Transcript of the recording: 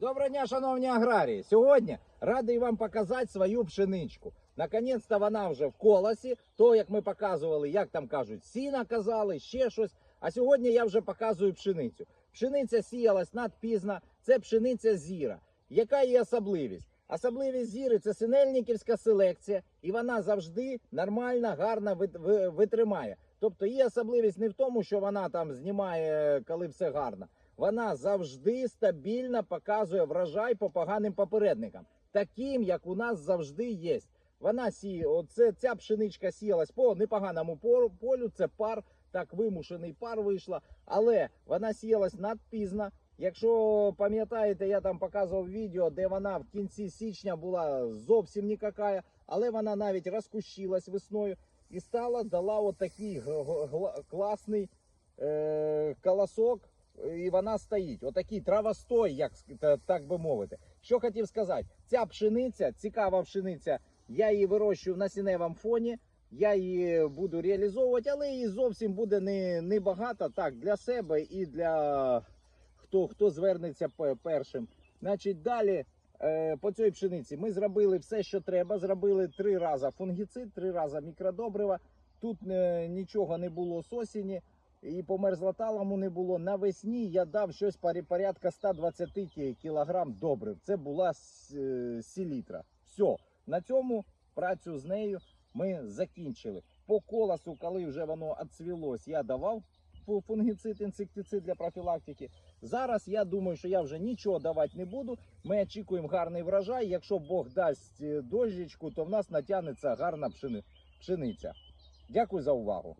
Доброго дня, шановні аграрії. Сьогодні радий вам показати свою пшеничку. Наконець-то вона вже в колосі. То, як ми показували, як там кажуть, сіна казали, ще щось. А сьогодні я вже показую пшеницю. Пшениця сіялась надпізно, це пшениця зіра. Яка її особливість? Особливість зіри це синельниківська селекція, і вона завжди нормально, гарно вит- витримає. Тобто її особливість не в тому, що вона там знімає, коли все гарно. Вона завжди стабільно показує врожай по поганим попередникам, таким як у нас завжди є. Вона сіє, оце ця пшеничка сіялась по непоганому полю. Це пар, так вимушений пар вийшла, але вона сіялась надпізно. Якщо пам'ятаєте, я там показував відео, де вона в кінці січня була зовсім нікакая, але вона навіть розкущилась весною і стала, дала отакий класний е- колосок, і вона стоїть. Отакий травостой, як так би мовити. Що хотів сказати, ця пшениця, цікава пшениця, я її вирощую на сіневому фоні. Я її буду реалізовувати, але її зовсім буде не, не багато так для себе і для хто, хто звернеться першим. Значить, далі е, по цій пшениці ми зробили все, що треба. Зробили три рази фунгіцид, три рази мікродобрива. Тут е, нічого не було з осені і по мерзлоталаму не було. Навесні я дав щось порядка 120 кі- кілограм добрив. Це була е. Все, на цьому працю з нею ми закінчили. По колосу, коли вже воно відцвілось, я давав фу- фунгіцид, інсектицид для профілактики. Зараз я думаю, що я вже нічого давати не буду. Ми очікуємо гарний врожай. Якщо Бог дасть е, дощечку, то в нас натягнеться гарна пшениця. Дякую за увагу.